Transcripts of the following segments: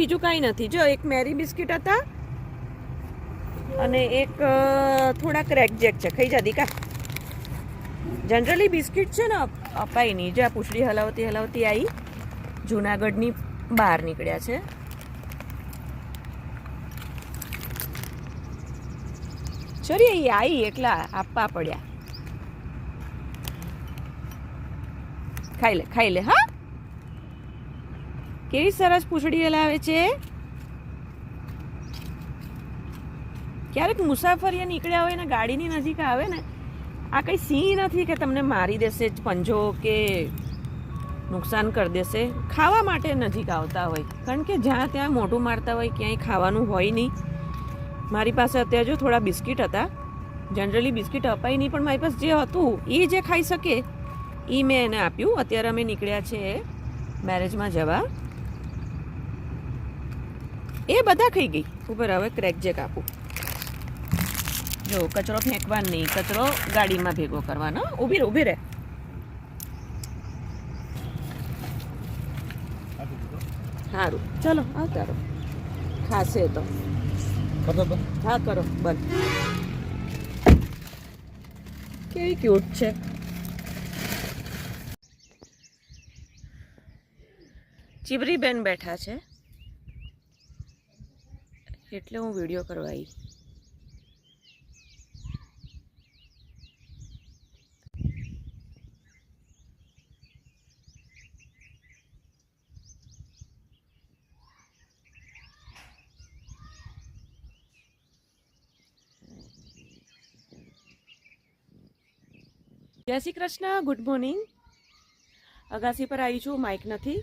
બીજું કાંઈ નથી. જો, એક મેરી બિસ્કિટ હતા અને એક થોડા ક્રેક જેક છે. ખાઈ જા, દીકા. જનરલી બિસ્કિટ છે ને, અપ- અપાય નહીં. જે આ પૂછડી હલાવતી હલાવતી આવી જુનાગઢની બહાર નીકળ્યા છે. ચરી, એ આવી એકલા આપવા પડ્યા. ખાઈ લે ખાઈ લે, હા? કેવી સરસ પૂછડી હલાવે છે? ક્યારેક મુસાફરીએ નીકળ્યા હોય ને ગાડીની નજીક આવે ને, આ કંઈ સિંહ નથી કે તમને મારી દેશે પંજો કે નુકસાન કરી દેશે? ખાવા માટે નજીક આવતા હોય. કારણ કે જ્યાં ત્યાં મોઢું મારતા હોય ક્યાંય ખાવાનું હોય નહીં. મારી પાસે અત્યારે જો થોડા બિસ્કિટ હતા. જનરલી બિસ્કિટ અપાય નહીં, પણ મારી પાસે જે હતું, એ જે ખાઈ શકે, એ મેં એને આપ્યું. અત્યારે અમે નીકળ્યા છે મેરેજમાં જવા. એ બધા ખાઈ ગઈ. ઉપર હવે ક્રેક જેક આપું. જો કચરો ફેંકવાનો નહીં કચરો ગાડીમાં ભેગો કરવાનો. ઊભી રહે ઊભી રહે. સારું ચલો આવતા રહો. ખાશે તો. હા કરો. બંધ. કેવી ક્યુટ છે. ચીબરી બેન બેઠા છે. એટલે હું વીડિયો કરવા જય શ્રી કૃષ્ણ ગુડ મોર્નિંગ અગાસી પર આવી છું માઇક નથી.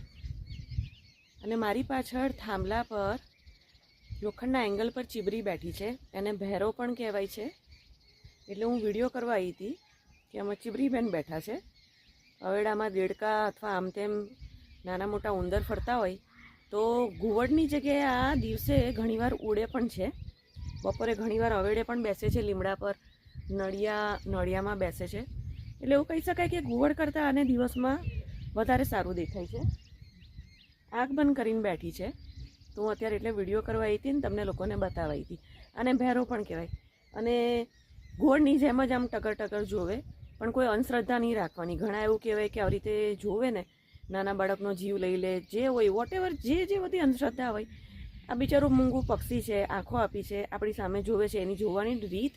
અને મારી પાછળ થાંભલા પર લોખંડના એંગલ પર ચીબરી બેઠી છે. એને ભેરો પણ કહેવાય છે. એટલે હું વીડિયો કરવા આવી હતી કે આમાં ચીબરીબેન બેઠા છે. હવેડામાં દેડકા અથવા આમ તેમ નાના મોટા ઉંદર ફરતા હોય તો ઘુવડની જગ્યાએ આ દિવસે ઘણીવાર ઉડે પણ છે. બપોરે ઘણીવાર અવેડે પણ બેસે છે, લીમડા પર નળિયા, નળિયામાં બેસે છે. એટલે એવું કહી શકાય કે ઘુવડ કરતાં આને દિવસમાં વધારે સારું દેખાય છે. આંખ બંધ કરીને બેઠી છે. તો હું અત્યારે એટલે વીડિયો કરવા આવી હતી ને તમને લોકોને બતાવી હતી. અને ભેરો પણ કહેવાય. અને ઘોડની જેમ જ આમ ટકર ટકર જોવે, પણ કોઈ અંધશ્રદ્ધા નહીં રાખવાની. ઘણા એવું કહેવાય કે આવી રીતે જોવે ને, નાના બાળકનો જીવ લઈ લે, જે હોય વોટ જે જે બધી અંધશ્રદ્ધા હોય, આ બિચારું મૂંગું પક્ષી છે, આંખો આપી છે, આપણી સામે જોવે છે, એની જોવાની રીત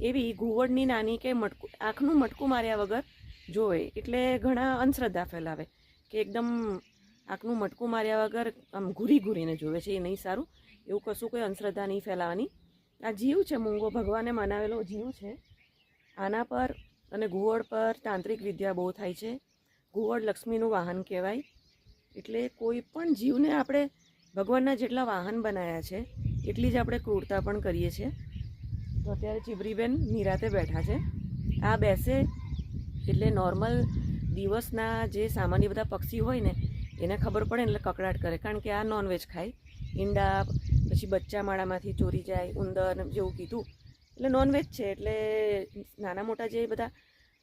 એવી ઘુવડની નાની કે મટકું, આંખનું મટકું માર્યા વગર જોવે. એટલે ઘણા અંધશ્રદ્ધા ફેલાવે, કે એકદમ આંખનું મટકું માર્યા વગર આમ ઘૂરી ઘૂરીને જોવે છે, એ નહીં સારું. એવું કશું કોઈ અંધશ્રદ્ધા નહીં ફેલાવાની. આ જીવ છે, મૂંગો. ભગવાને મનાવેલો જીવ છે. આના પર અને ઘુવડ પર તાંત્રિક વિદ્યા બહુ થાય છે. ઘુવડ લક્ષ્મીનું વાહન કહેવાય. એટલે કોઈ પણ જીવને આપણે ભગવાનના જેટલા વાહન બનાવ્યા છે, એટલી જ આપણે ક્રૂરતા પણ કરીએ છીએ. તો અત્યારે ચીબરીબેન નિરાતે બેઠા છે. આ બેસે એટલે નોર્મલ દિવસના જે સામાન્ય બધા પક્ષી હોય ને એને ખબર પડે એટલે કકડાટ કરે. કારણ કે આ નોનવેજ ખાય. ઈંડા, પછી બચ્ચા માળામાંથી ચોરી જાય, ઉંદર જેવું કીધું. એટલે નોનવેજ છે, એટલે નાના મોટા જે બધા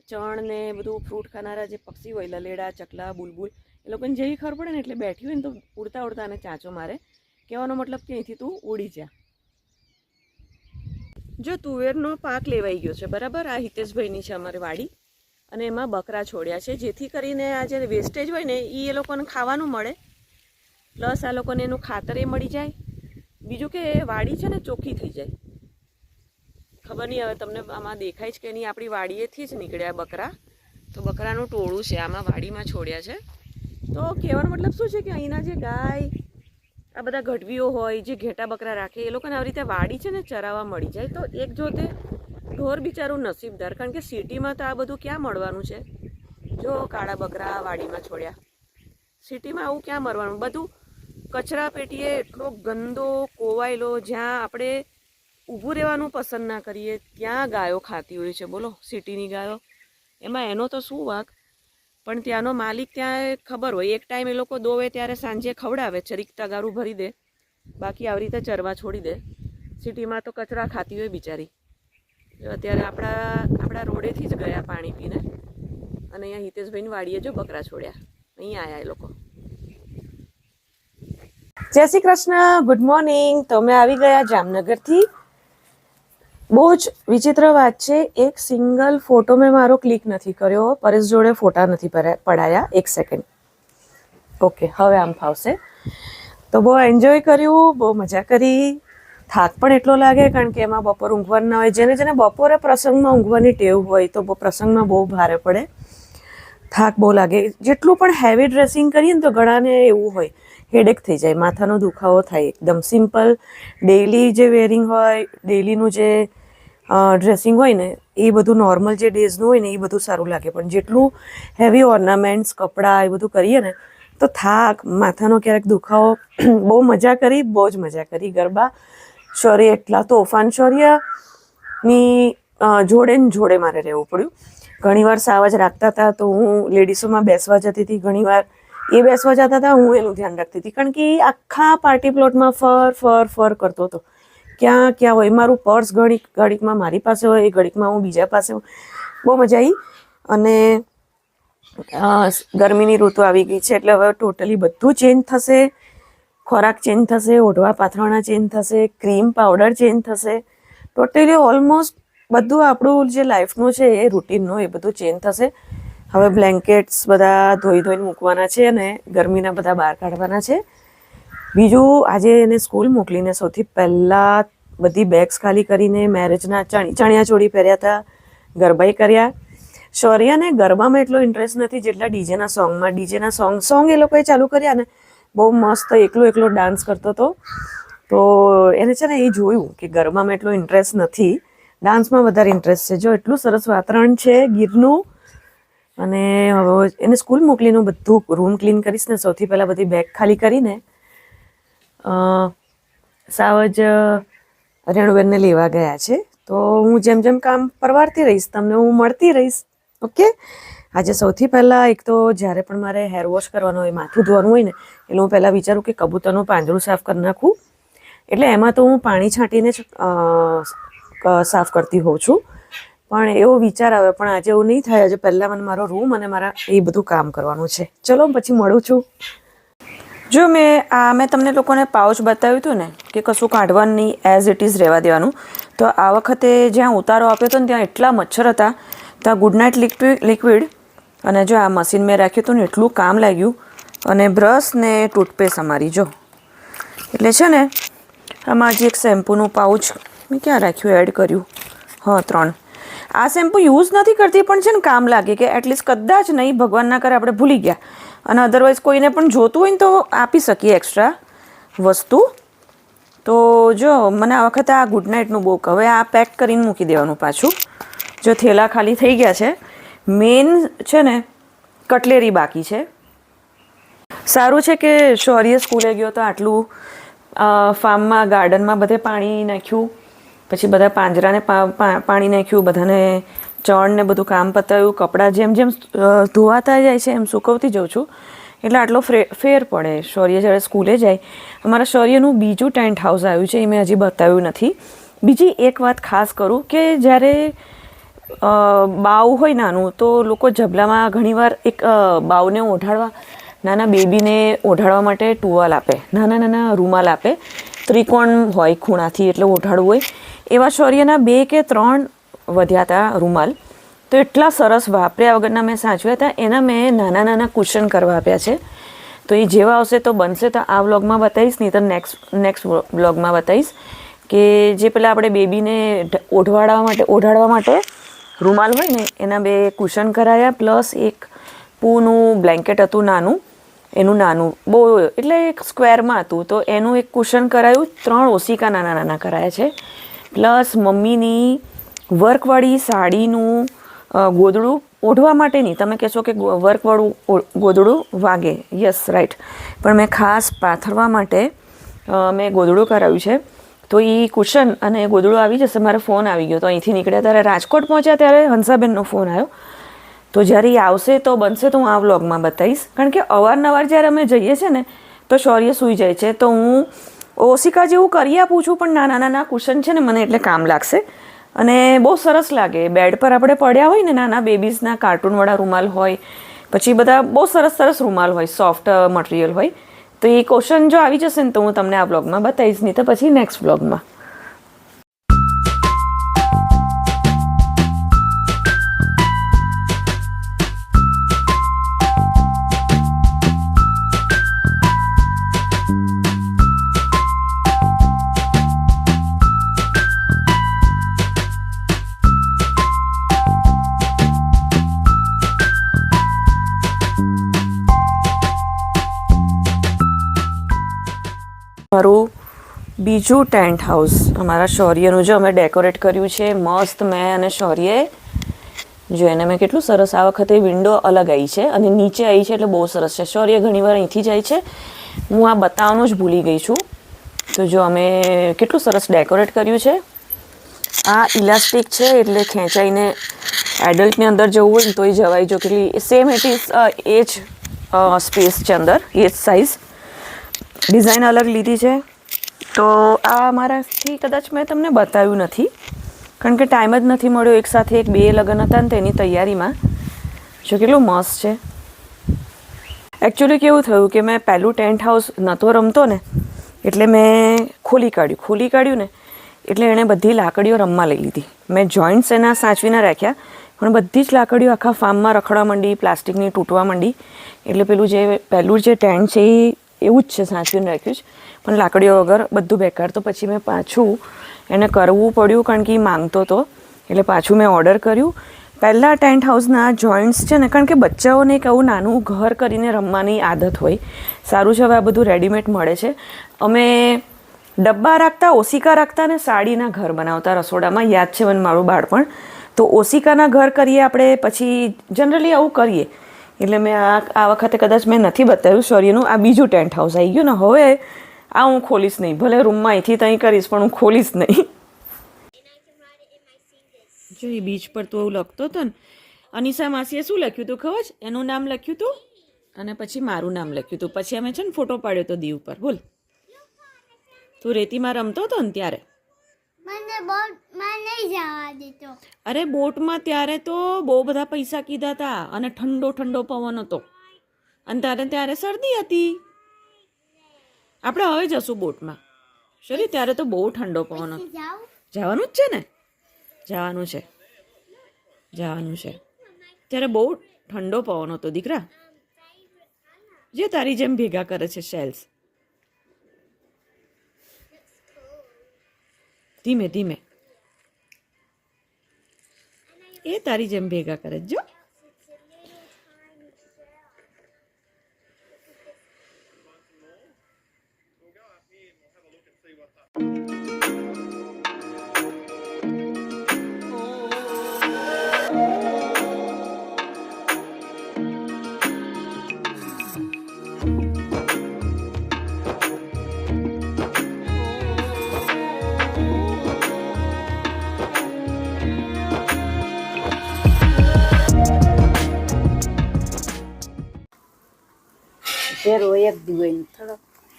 ચણ ને બધું ફ્રૂટ ખાનારા જે પક્ષી હોય, લલેડા, ચકલા, બુલબુલ, એ લોકોને જેવી ખબર પડે ને એટલે બેઠી હોય ને તો ઉડતા ઉડતા અને ચાંચો મારે. કહેવાનો મતલબ કે અહીંથી તું ઉડી જા. જો તુવેરનો પાક લેવાઈ ગયો છે, બરાબર? આ હિતેશભાઈની છે અમારી વાડી. અને એમાં બકરા છોડ્યા છે. જેથી કરીને આ જે વેસ્ટેજ હોય ને એ એ લોકોને ખાવાનું મળે. પ્લસ આ લોકોને એનું ખાતર એ મળી જાય. બીજું કે વાડી છે ને, ચોખ્ખી થઈ જાય. ખબર નહીં, હવે તમને આમાં દેખાય છે કે નહીં, આપણી વાડીએથી જ નીકળ્યા બકરા. તો બકરાનું ટોળું છે, આમાં વાડીમાં છોડ્યા છે. તો કહેવાનો મતલબ શું છે કે અહીંના જે ગાય, આ બધા ગઢવીઓ હોય, જે ઘેટા બકરા રાખે, એ લોકોને આવી રીતે વાડી છે ને, ચરાવવા મળી જાય. તો એક જોતે ઢોર બિચારું નસીબદાર કારણ કે સિટીમાં તો આ બધું ક્યાં મળવાનું છે? જો કાળા બકરા વાડીમાં છોડ્યા. સિટીમાં આવું ક્યાં મળવાનું બધું કચરા પેટીએ એટલો ગંદો કોવાયેલો, જ્યાં આપણે ઊભું રહેવાનું પસંદ ના કરીએ, ત્યાં ગાયો ખાતી હોય છે. બોલો, સિટીની ગાયો. એમાં એનો તો શું વાંક? પણ ત્યાંનો માલિક ત્યાં ખબર હોય. એક ટાઈમ એ લોકો દોવે, ત્યારે સાંજે ખવડાવે ચરીક ગારું ભરી દે. બાકી આવી રીતે ચરવા છોડી દે. સિટીમાં તો કચરા ખાતી હોય બિચારી. અત્યારે આપણા આપણા રોડેથી જ ગયા પાણી પીને. અને અહીંયા હિતેશભાઈની વાડીએ જો બકરા છોડ્યા. અહીંયા આવ્યા એ લોકો. જય શ્રી કૃષ્ણ ગુડ મોર્નિંગ તો અમે આવી ગયા જામનગરથી. બહુ જ વિચિત્ર વાત છે, એક સિંગલ ફોટો મેં મારો ક્લિક નથી કર્યો. પરેશ જોડે ફોટા નથી પડાયા. એક સેકન્ડ ઓકે હવે આમ ફાવશે. તો બહુ એન્જોય કર્યું, બહુ મજા કરી. થાક પણ એટલો લાગે કારણ કે એમાં બપોર ઊંઘવાનું ના હોય. જેને જેને બપોરે પ્રસંગમાં ઊંઘવાની ટેવ હોય તો પ્રસંગમાં બહુ ભારે પડે. થાક બહુ લાગે. જેટલું પણ હેવી ડ્રેસિંગ કરીએ ને તો ઘણાને એવું હોય હેડેક થઈ જાય, માથાનો દુખાવો થાય એકદમ. સિમ્પલ ડેઈલી જે વેરિંગ હોય ડેઈલીનું જે ડ્રેસિંગ હોય ને, એ બધું નોર્મલ જે ડેઝનું હોય ને, એ બધું સારું લાગે. પણ જેટલું હેવી ઓર્નામેન્ટ્સ કપડાં, એ બધું કરીએ ને, તો થાક, માથાનો ક્યારેક દુખાવો, બહુ મજા કરી, બહુ જ મજા કરી. ગરબા શૌર્ય એટલા તોફાન શૌર્યની જોડે ને જોડે મારે રહેવું પડ્યું. ઘણીવાર સાવજ રાખતા હતા તો હું લેડીસોમાં બેસવા જતી હતી, ઘણીવાર એ બેસવા જતા હતા, હું એનું ધ્યાન રાખતી હતી. કારણ કે એ આખા પાર્ટી પ્લોટમાં ફર ફર ફર કરતો હતો. ક્યાં ક્યાં હોય? મારું પર્સ ઘડીક, ઘડીકમાં મારી પાસે હોય, એ ઘડીકમાં હું બીજા પાસે બહુ મજા આવી અને ગરમીની ઋતુ આવી ગઈ છે, એટલે હવે ટોટલી બધું ચેન્જ થશે. ખોરાક ચેન્જ થશે, ઓઢવા પાથરણા ચેન્જ થશે ક્રીમ પાવડર ચેન્જ થશે. ટોટલી ઓલમોસ્ટ બધું આપણું જે લાઈફનું છે, એ રૂટીનનું એ બધું ચેન્જ થશે. હવે બ્લેન્કેટ્સ બધા ધોઈ ધોઈને મૂકવાના છે અને ગરમીના બધા બહાર કાઢવાના છે. બીજું, આજે એને સ્કૂલ મોકલીને સૌથી પહેલાં બધી બેગ્સ ખાલી કરીને મેરેજના ચણી, ચણિયા ચોળી પહેર્યા હતા, ગરબાઈ કર્યા. શૌર્યને ગરબામાં એટલો ઇન્ટરેસ્ટ નથી જેટલા ડીજેના સોંગમાં ડીજેના સોંગ સોંગ એ લોકોએ ચાલુ કર્યા ને બહુ મસ્ત એકલો એકલો ડાન્સ કરતો હતો. તો એને છે ને એ જોયું કે ગરબામાં એટલો ઇન્ટરેસ્ટ નથી. ડાન્સમાં વધારે ઇન્ટરેસ્ટ છે. જો એટલું સરસ વાતાવરણ છે ગીરનું. અને એને સ્કૂલ મોકલીને બધું રૂમ ક્લીન કરીશ ને સૌથી પહેલાં બધી બેગ ખાલી કરીને સાવ જ રેણુબેનને લેવા ગયા છે. તો હું જેમ જેમ કામ પરવારતી રહીશ, તમને હું મળતી રહીશ. ઓકે આજે સૌથી પહેલાં એક તો જ્યારે પણ મારે હેર વોશ કરવાનું હોય, માથું ધોવાનું હોય ને એટલે હું પહેલાં વિચારું કે કબૂતરનું પાંજરું સાફ કરી નાખું. એટલે એમાં તો હું પાણી છાંટીને જ સાફ કરતી હોઉં છું. પણ એવો વિચાર આવે પણ આજે એવું નહીં થાય. આજે પહેલાં મને મારો રૂમ અને મારા એ બધું કામ કરવાનું છે. ચલો પછી મળું છું. જો મેં, આ, મેં તમને લોકોને પાઉચ બતાવ્યું હતું ને, કે કશું કાઢવાનું નહીં એઝ ઇટ ઇઝ રહેવા દેવાનું. તો આ વખતે જ્યાં ઉતારો આપ્યો હતો ને, ત્યાં એટલા મચ્છર હતા. ત્યાં ગુડ નાઇટ લિક્વિડ અને જો આ મશીન મેં રાખ્યું હતું ને, એટલું કામ લાગ્યું. અને બ્રશ ને ટૂથપેસ્ટ અમારી, જો. એટલે છે ને, આમાં હજી એક શેમ્પૂનું પાઉચ મેં ક્યાં રાખ્યું, એડ કર્યું. હા, ત્રણ. આ શેમ્પૂ યુઝ નથી કરતી, પણ છે ને કામ લાગે કે એટલીસ્ટ કદાચ નહીં ભગવાન ના કરે આપણે ભૂલી ગયા. અને અધરવાઇઝ કોઈને પણ જોતું હોય ને તો આપી શકીએ એક્સ્ટ્રા વસ્તુ. તો જો, મને આ વખતે આ ગુડ નાઇટનું બુક હવે આ પેક કરીને મૂકી દેવાનું પાછું. જો થેલા ખાલી થઈ ગયા છે. મેઇન છે ને, કટલેરી બાકી છે. સારું છે કે શૌર્ય સ્કૂલે ગયો તો આટલું ફાર્મમાં, ગાર્ડનમાં બધે પાણી નાખ્યું, પછી બધા પાંજરાને પાણી નાખ્યું, બધાને ચણ ને બધું કામ પતાવ્યું, કપડાં જેમ જેમ ધોવાતા જાય છે એમ સુકવતી જાઉં છું. એટલે આટલો ફેર પડે શૌર્ય જ્યારે સ્કૂલે જાય. અમારા શૌર્યનું બીજું ટેન્ટ હાઉસ આવ્યું છે એ મેં હજી બતાવ્યું નથી. બીજી એક વાત ખાસ કરું કે જ્યારે બાવ હોય નાનું તો લોકો જબલામાં ઘણીવાર એક બાવને ઓઢાડવા નાના બેબીને ઓઢાડવા માટે ટુવાલ આપે, નાના નાના રૂમાલ આપે, ત્રિકોણ હોય ખૂણાથી એટલે ઓઢાડવું હોય. એવા શૌર્યના બે કે ત્રણ વધ્યા હતા રૂમાલ. તો એટલા સરસ વાપર્યા વગરના મેં સાચવ્યા હતા, એના મેં નાના નાના કુશન કરવા આપ્યા છે. તો એ જેવા આવશે તો બનશે, તો આ વ્લોગમાં બતાવીશ નહીં તો નેક્સ્ટ નેક્સ્ટ વ્લોગમાં બતાવીશ કે જે પેલા આપણે બેબીને ઓઢવાડવા માટે, ઓઢાડવા માટે રૂમાલ હોય ને, એના બે કુશન કરાયા, પ્લસ એક પૂનું બ્લેન્કેટ હતું નાનું. એનું નાનું, બહુ એટલે એક સ્ક્વેરમાં હતું. તો એનું એક કુશન કરાયું, ત્રણ ઓસિકા નાના નાના કરાયા છે. પ્લસ મમ્મીની વર્કવાળી સાડીનું ગોદડું ઓઢવા માટે નહીં. તમે કહેશો કે વર્કવાળું ગોદડું વાગે. યસ રાઈટ પણ મેં ખાસ પાથરવા માટે મેં ગોદડું કરાવ્યું છે. તો એ કુશન અને ગોદડું આવી જશે. મારે ફોન આવી ગયો. તો અહીંથી નીકળ્યા ત્યારે રાજકોટ પહોંચ્યા ત્યારે હંસાબેનનો ફોન આવ્યો. તો જ્યારે એ આવશે તો બનશે તો હું આ વ્લોગમાં બતાવીશ. કારણ કે અવારનવાર જ્યારે અમે જઈએ છીએ ને, તો શૌર્ય સૂઈ જાય છે. તો હું ઓશિકા જેવું કરી આપું છું, પણ નાના નાના કુશન છે ને, મને એટલે કામ લાગશે. અને બહુ સરસ લાગે. બેડ પર આપણે પડ્યા હોય ને, નાના બેબીઝના કાર્ટૂનવાળા રૂમાલ હોય, પછી બધા બહુ સરસ સરસ રૂમાલ હોય, સોફ્ટ મટીરિયલ હોય. તો એ ક્વેશ્ચન જો આવી જશે ને, તો હું તમને આ બ્લોગમાં બતાવીશ. નહીં તો પછી નેક્સ્ટ બ્લોગમાં બીજું ટેન્ટ હાઉસ. અમારા શૌર્યનું જો અમે ડેકોરેટ કર્યું છે, મસ્ત મેં અને શૌર્યએ. જો એને મેં કેટલું સરસ આ વખતે વિન્ડો અલગ આવી છે અને નીચે આવી છે એટલે બહુ સરસ છે. શૌર્ય ઘણીવાર અહીંથી જાય છે. હું આ બતાવવાનું જ ભૂલી ગઈ છું. તો જો અમે કેટલું સરસ ડેકોરેટ કર્યું છે. આ ઇલાસ્ટિક છે એટલે ખેંચાઈને એડલ્ટની અંદર જવું હોય ને તોય જવાય. જો કેટલી સેમ ઇટ ઇઝ એ જ સ્પેસ છે અંદર. એ જ સાઇઝ ડિઝાઇન અલગ લીધી છે. તો આ મારાથી કદાચ મેં તમને બતાવ્યું નથી, કારણ કે ટાઈમ જ નથી મળ્યો એક સાથે એક બે લગ્ન હતા ને તેની તૈયારીમાં. જો કેટલું મસ્ત છે. એકચ્યુઅલી કેવું થયું કે મેં પહેલું ટેન્ટ હાઉસ નહોતો રમતો ને, એટલે મેં ખોલી કાઢ્યું ખોલી કાઢ્યું ને, એટલે એણે બધી લાકડીઓ રમવા લઈ લીધી. મેં જોઈન્ટ્સ એના સાચવીને રાખ્યા, પણ બધી જ લાકડીઓ આખા ફાર્મમાં રખડવા માંડી, પ્લાસ્ટિકની તૂટવા માંડી. એટલે પેલું જે, પહેલું જે ટેન્ટ છે એ એવું જ છે, સાચવીને રાખ્યું છે. પણ લાકડીઓ વગર બધું બેકાર. તો પછી મેં પાછું એને કરવું પડ્યું કારણ કે એ માંગતો હતો એટલે પાછું મેં ઓર્ડર કર્યું. પહેલાં ટેન્ટ હાઉસના જોઈન્ટ્સ છે ને, કારણ કે બચ્ચાઓને એક આવું નાનું ઘર કરીને રમવાની આદત હોય. સારું છે હવે આ બધું રેડીમેડ મળે છે. અમે ડબ્બા રાખતા ઓસિકા રાખતા ને સાડીના ઘર બનાવતા રસોડામાં. યાદ છે મને મારું બાળપણ? તો ઓસિકાના ઘર કરીએ આપણે, પછી જનરલી આવું કરીએ. એટલે મેં આ આ વખતે કદાચ મેં નથી બતાવ્યું સોરીનું આ બીજું ટેન્ટ હાઉસ આવી ગયું ને, હવે આ હું ખોલીશ નહીં. ભલે રૂમમાં અહીંથી ત્યાં કરીશ પણ હું ખોલીશ નહીં. જો એ બીચ પર તો એવું લખતો હતો ને. અનિશા માસીએ શું લખ્યું હતું ખબર છે? એનું નામ લખ્યું હતું અને પછી મારું નામ લખ્યું હતું પછી અમે છે ને ફોટો પાડ્યો હતો દીવ પર. બોલ. તું રેતીમાં રમતો હતો ને ત્યારે? અરે બોટમાં ત્યારે તો બહુ બધા પૈસા કીધા હતા અને ઠંડો ઠંડો પવન હતો. અને તારે ત્યારે શરદી હતી. આપણે હવે જશું બોટમાં. શરી, ત્યારે તો બહુ ઠંડો પવન જવાનું જ છે ને? જવાનું છે. જવાનું છે. ત્યારે બહુ ઠંડો પવન હતો, દીકરા. જે તારી જેમ ભેગા કરે છે શેલ્સ ધીમે ધીમે. એ તારી જેમ ભેગા કરે જો.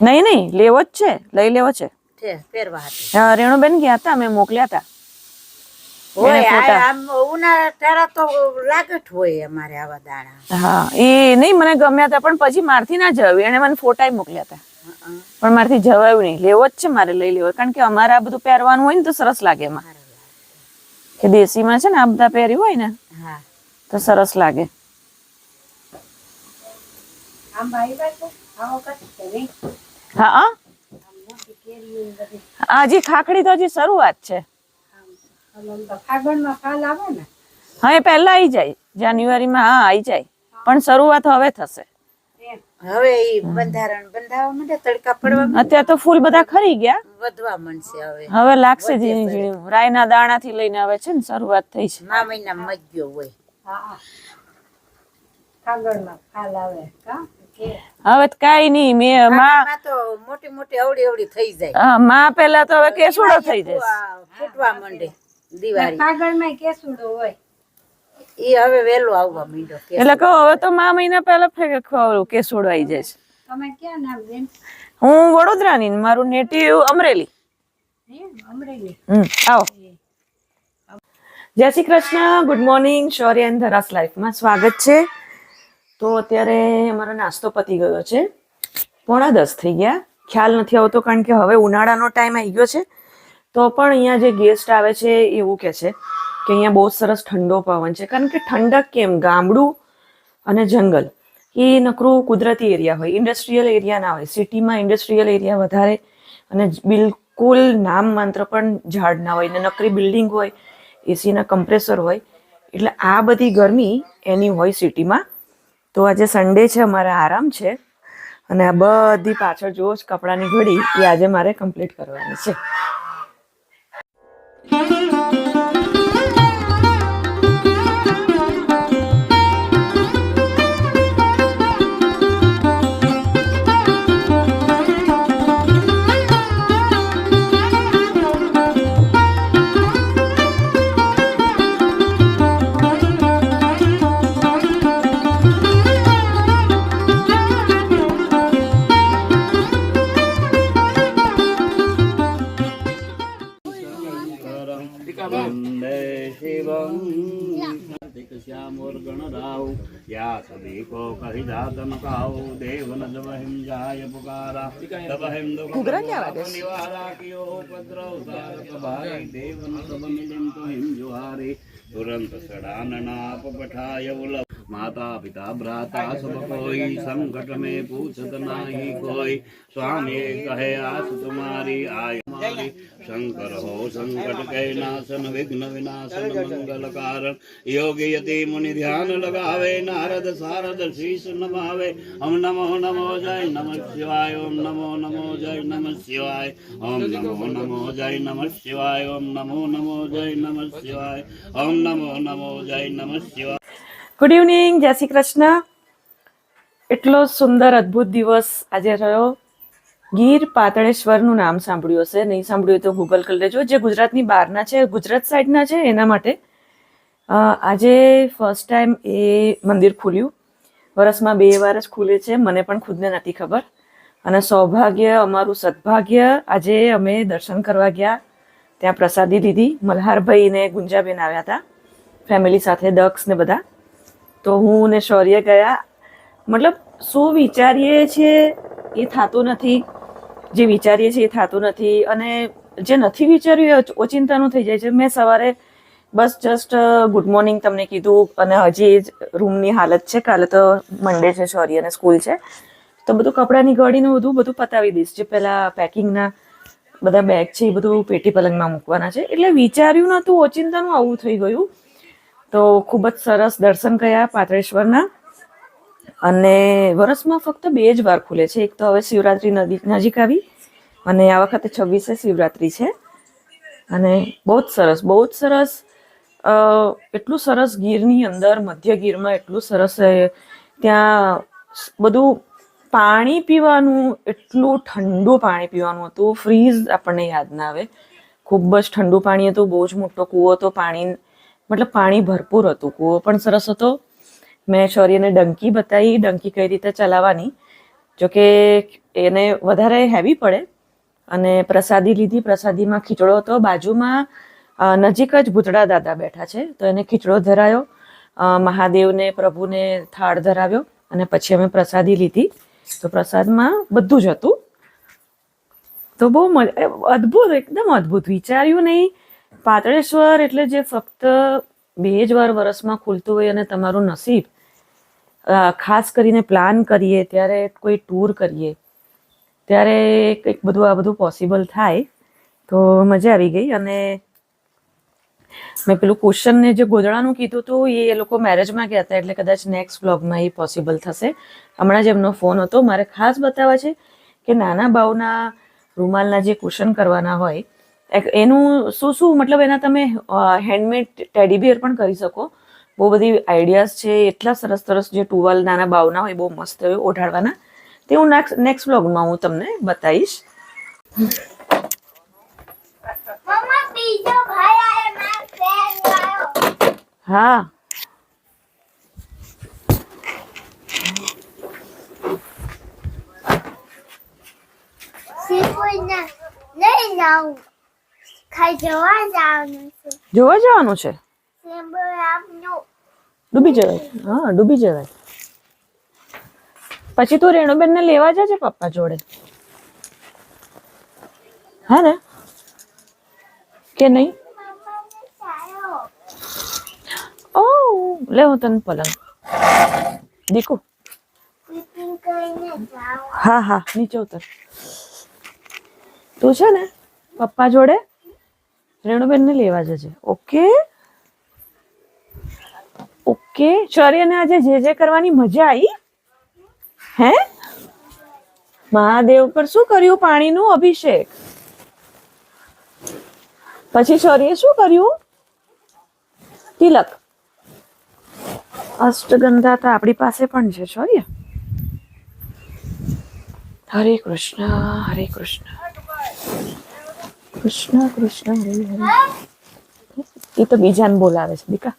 નહીં નહીં લેવો જ છે લઈ લેવો છે. પહેરવા હાટુ. હા, રેણુબેન ગયા હતા અમે મોકલ્યા હતા. હોય એને ફોટા. આ- આમ ઉનાળા તારા તો લાગટ હોય અમારે આવા દાણા. હા એ નહીં મને ગમ્યા હતા પણ પછી મારથી ના જવાયું. એને મને ફોટાય મોકલ્યા હતા. પણ મારથી જવાયું નહીં. લેવો જ છે મારે લઈ લેવો. કારણ કે અમારે આ બધું પહેરવાનું હોય ને તો સરસ લાગે એમાં. કે દેશીમાં છે ને આ બધા પહેર્યું હોય ને હા. તો સરસ લાગે. હા હા. હજી ખાખડી તો હજી શરૂઆત છે. હા એ પહેલા આવી જાય. જાન્યુઆરીમાં હા આવી જાય. પણ શરૂઆત હવે થશે. હવે ઈ બંધારણ બંધાવા માંડે તડકા પડવા અત્યારે તો ફૂલ બધા ખરી ગયા. વધવા મળશે હવે. હવે લાગશે ઝીણી ઝીણી. રાયના દાણા થી લઈને આવે છે ને શરૂઆત થઈ છે. મા મહિના મગ્યો હોય. હવે તો કાંઈ નહીં મેં માં તો મોટી મોટી અવળી અવળી થઈ જાય. હા, માં પેલા તો હવે કેસુડો થઈ જાય ફૂટવા માંડે દિવાળી. કાગળમાં કેસુડો હોય. ઈ હવે વેલો આવવા માંડ્યો એટલે કહો હવે તો મા મહિના પહેલા ફે- ખવડાવું કેસુડો આવી જશે. તમે ક્યાં નામ બેન? હું વડોદરાની મારું નેટિવ અમરેલી. અમરેલી? હમ આવો. Jai Shri Krishna good morning Shaurya and ધરાસ લાઈફમાં સ્વાગત છે. તો અત્યારે અમારો નાસ્તો પતી ગયો છે. પોણા દસ થઈ ગયા. ખ્યાલ નથી આવતો કારણ કે હવે ઉનાળાનો ટાઈમ આવી ગયો છે. તો પણ અહીંયા જે ગેસ્ટ આવે છે એવું કહે છે કે અહીંયા બહુ સરસ ઠંડો પવન છે. કારણ કે ઠંડક કેમ? ગામડું અને જંગલ. એ નકરું કુદરતી એરિયા હોય. ઇન્ડસ્ટ્રીયલ એરિયા ના હોય. સિટીમાં ઇન્ડસ્ટ્રીયલ એરિયા વધારે અને બિલકુલ નામ માત્ર પણ ઝાડ ના હોય ને નકરી બિલ્ડિંગ હોય એસીના કમ્પ્રેસર હોય. એટલે આ બધી ગરમી એની હોય સિટીમાં તો આજે સન્ડે છે, અમારે આરામ છે. અને આ બધી પાછળ જુઓ જ કપડાની ઘડી, એ આજે મારે કમ્પ્લીટ કરવાની છે. ઘૂઘરા ક્યાં લાગે છે. તુરંત સડા નાપ પઠાય માતા પિતા ભ્રાતા સબ કોઈ સંકટ મે પૂછત નાહી કોઈ સ્વામી કહે આસ તમારી આય મારી શંકર હો સંકટ કે નાશન વિઘ્ન વિનાશન મંગલ કારણ યોગી યતિ મુનિ ધ્યાન લગાવે નારદ સારદ શીશ નમાવે ઓમ નમો નમો જય નમ શિવાય ઓમ નમો નમો જય નમ શિવાય ઓમ નમો નમો જય નમ શિવાય ઓમ નમો નમો જય નમ શિવાય ઓમ નમો નમો જય નમ શિવાય ગુડ ઇવનિંગ જય શ્રી કૃષ્ણ. એટલો સુંદર, અદ્ભુત દિવસ આજે રહ્યો. ગીર પાતળેશ્વરનું નામ સાંભળ્યું હશે. નહીં સાંભળ્યું તો ગૂગલ કરી લેજો જે ગુજરાતની બહારના છે, ગુજરાત સાઈડના છે, એના માટે આજે ફર્સ્ટ ટાઈમ એ મંદિર ખુલ્યું. વરસમાં બે વાર જ ખુલે છે. મને પણ ખુદને નથી ખબર. અને સૌભાગ્ય, અમારું સદભાગ્ય, આજે અમે દર્શન કરવા ગયા. ત્યાં પ્રસાદી લીધી મલ્હારભાઈ ને ગુંજાબેન આવ્યા હતા. ફેમિલી સાથે, દક્ષ ને બધા. તો હું ને શૌર્ય ગયા. મતલબ શું વિચારીએ છીએ એ થતું નથી. જે વિચારીએ છીએ એ થતું નથી. અને જે નથી વિચાર્યું એ ઓચિંતાનું થઈ જાય છે. મેં સવારે બસ જસ્ટ ગુડ મોર્નિંગ તમને કીધું અને હજી જ રૂમની હાલત છે. કાલે તો મંડે છે શૌર્ય અને સ્કૂલ છે. તો બધું કપડાની ગાડીને બધું બધું પતાવી દઈશ. જે પહેલાં પેકિંગના બધા બેગ છે એ બધું પેટી પલંગમાં મૂકવાના છે. એટલે વિચાર્યું નહોતું, ઓચિંતાનું આવું થઈ ગયું. તો ખૂબ જ સરસ દર્શન કર્યા પાત્રેશ્વરના. અને વરસમાં ફક્ત બે જ વાર ખુલે છે. એક તો હવે શિવરાત્રી નજીક નજીક આવી અને આ વખતે છવ્વીસે શિવરાત્રી છે. અને બહુ જ સરસ, બહુ જ સરસ એટલું સરસ ગીરની અંદર, મધ્ય ગીરમાં એટલું સરસ ત્યાં બધું પાણી પીવાનું, એટલું ઠંડુ પાણી પીવાનું હતું. ફ્રીઝ આપણને યાદ ના આવે. ખૂબ જ ઠંડુ પાણી હતું, બહુ જ મોટો કૂવો હતો, પાણી મતલબ પાણી ભરપૂર હતું. કૂવો પણ સરસ હતો. મેં શૌર્યને ડંકી બતાવી. ડંકી કઈ રીતે ચલાવવાની? જોકે એને વધારે હેવી પડે અને પ્રસાદી લીધી. પ્રસાદીમાં ખીચડો હતો. બાજુમાં નજીક જ ભૂતળા દાદા બેઠા છે. તો એને ખીચડો ધરાયો. મહાદેવને, પ્રભુને થાળ ધરાવ્યો અને પછી અમે પ્રસાદી લીધી. તો પ્રસાદમાં બધું જ હતું. તો બહુ અદ્ભુત, એકદમ અદ્ભુત. વિચાર્યું નહીં. પાતળેશ્વર એટલે જે ફક્ત બે જ વાર વરસમાં ખુલતું હોય અને તમારું નસીબ ખાસ કરીને પ્લાન કરીએ, ત્યારે કોઈ ટૂર કરીએ, ત્યારે કંઈક બધું આ બધું પોસિબલ થાય, તો મજા આવી ગઈ. અને મેં પેલું ક્વેશ્ચનને જે ગોદડાનું કીધું હતું એ લોકો મેરેજમાં ગયા હતા, એટલે કદાચ નેક્સ્ટ બ્લોગમાં એ પોસિબલ થશે. હમણાં જ એમનો ફોન હતો. મારે ખાસ બતાવવા છે કે નાના બાઉના રૂમાલના જે કુશન કરવાના હોય એનું શું શું મતલબ એના તમે હેન્ડમેડ ટેડી બિયર પણ કરી શકો. બહુ બધી આઈડિયાઝ છે એટલા સરસ સરસ જે ટુવાલ નાના બાવના હોય બહુ મસ્ત હોય ઓઢાડવાના. તે હું નેક્સ્ટ નેક્સ્ટ બ્લોગમાં હું તમને બતાવીશ. હા. નહીં જાઉં. ખાઈ જોવા જવાનું છે. જોવા જવાનું છે? ડૂબી જવાય. હા ડૂબી જવાય. પછી તું રેણુબેન ને લેવા જજે પપ્પા જોડે. હા ને? કે નહીં? ઓ લે હું તને પલંગ. દીકુ. હા હા નીચે ઉતર. તું છે ને પપ્પા જોડે રેણુબેન ને લેવા જજે. ઓકે? ઓકે. શૌર્યને આજે જે જે કરવાની મજા આવી હે? મહાદેવ પર શું કર્યું? પાણીનું અભિષેક. પછી શૌર્ય શું કર્યું? તિલક. અષ્ટગંધા તો આપણી પાસે પણ છે શૌર્ય હરે કૃષ્ણ હરે કૃષ્ણ. કૃષ્ણ કૃષ્ણ, હરે હરે. એ તો બીજાને બોલાવે છે, દીકા.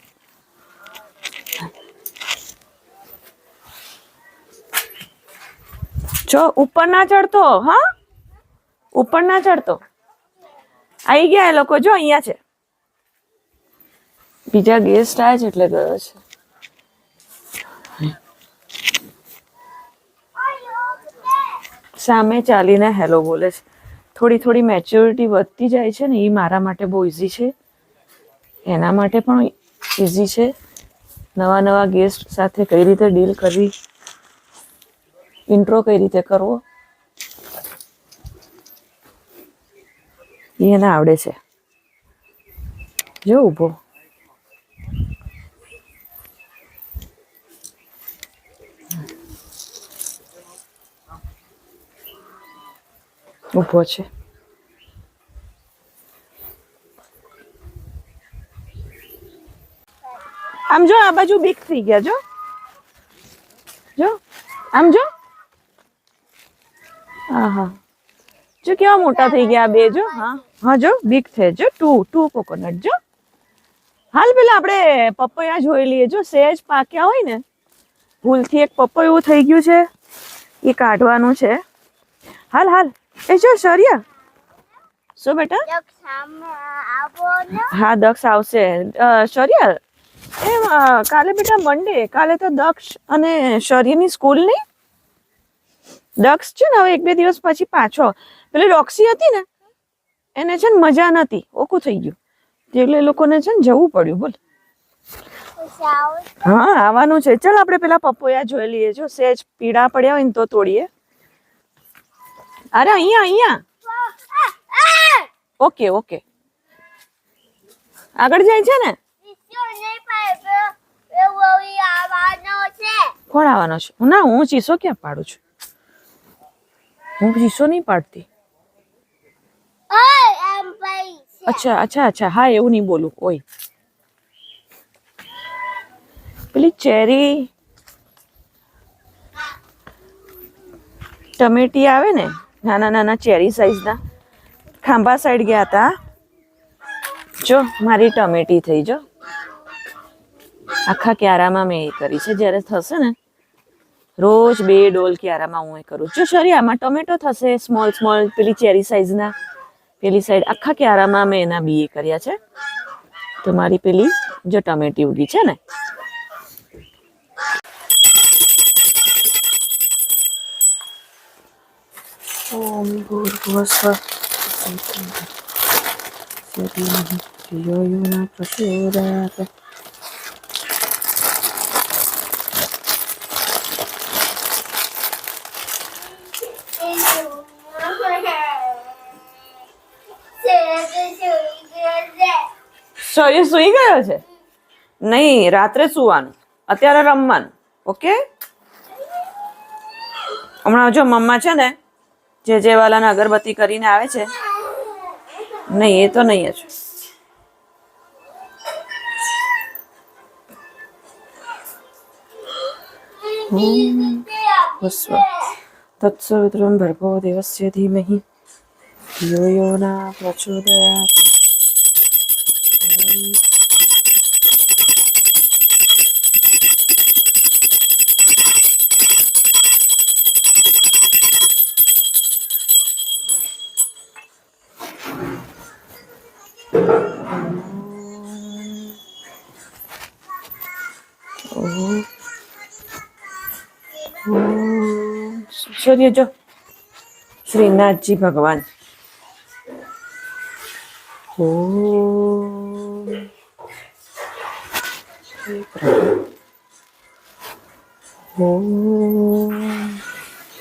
જો, ઉપર ના ચડતો, હા? ઉપર ના ચડતો. આવી ગયા એ લોકો, જો, અહીંયા છે. બીજા ગેસ્ટ આવ્યા છે એટલે ગયો છે. સામે ચાલીને હેલો બોલે છે. થોડી થોડી મેચ્યોરિટી વધતી જાય છે ને, એ મારા માટે બહુ ઇઝી છે. એના માટે પણ ઇઝી છે. નવા નવા ગેસ્ટ સાથે કઈ રીતે ડીલ કરવી ઇન્ટ્રો કઈ રીતે કરવો, એ એને આવડે છે. જો ઊભો. ઊભો છે આમ જો આ બાજુ બીક થઈ ગયા જો જો આમ જો હા હા જો કેવા મોટા થઈ ગયા બે જો હા હા જો બીક છે જો ટુ ટુ કોકોનટ જો હાલ પેલા આપણે પપૈયા જોઈ લઈએ જો સહેજ પાક્યા હોય ને ભૂલથી એક પપૈયું થઈ ગયું છે એ કાઢવાનું છે હાલ હાલ એ જો શૌર્ય. શું બેટા? હા દક્ષ આવશે. શરિયા એમ કાલે બેટા મંડે કાલે તો દક્ષ અને શૌર્યની સ્કૂલ નહીં દક્ષ છે ને હવે એક બે દિવસ પછી પાછો. પેલી રોક્સી હતી ને એને છે ને મજા નથી ઓકું થઈ ગયું. એટલે એ લોકોને છે ને જવું પડ્યું બોલ. હા આવવાનું છે. ચાલ આપણે પેલા પપોયા જોઈ લઈએ. જો સેજ પીડા પડ્યા હોય ને તો તોડીએ. અરે, અહીંયા અહીંયા. Okay okay. આગળ જાય છે ને? કોણ છે. ના, હું ચીસો ક્યાં પાડું છું? હું ચીસો નહીં પાડતી. અચ્છા અચ્છા અચ્છા. હા, એવું નહીં બોલું. ઓય. પેલી ચેરી. ટમેટી આવે ને? નાના નાના ચેરી સાઈઝના ખાંભા સાઈડ ગયા હતા. જો, મારી ટમેટી થઈ, જો. આખા ક્યારામાં મેં એ કરી છે. જ્યારે થશે ને, રોજ બે ડોલ ક્યારામાં હું એ કરું. જો સરી આમાં ટમેટો થશે સ્મોલ સ્મોલ પેલી ચેરી સાઈઝના પેલી સાઈડ આખા ક્યારામાં મેં એના બી એ કર્યા છે. તો મારી પેલી જો ટમેટી ઉગી છે ને ઓમ ભૂર્ભુવસ્વ ધિયો યો ન પ્રચોદયાત શરીર સુઈ ગયો છે? નહીં, રાત્રે સુવાનું. અત્યારે રમવાનું ઓકે હમણાં જો મમ્મા છે ને જે જે વાલાને અગરબત્તી કરીને આવે છે. નહીં, એ તો નહીં જ. વસ્વ તત્સવિતરમ ભર્ગો દેવસ્ય ધીમહિ. ધિયો યો ના પ્રચોદયાત. શોધીએ જો શ્રીનાથજી ભગવાન ઓમ. હે પ્રભુ. ઓમ.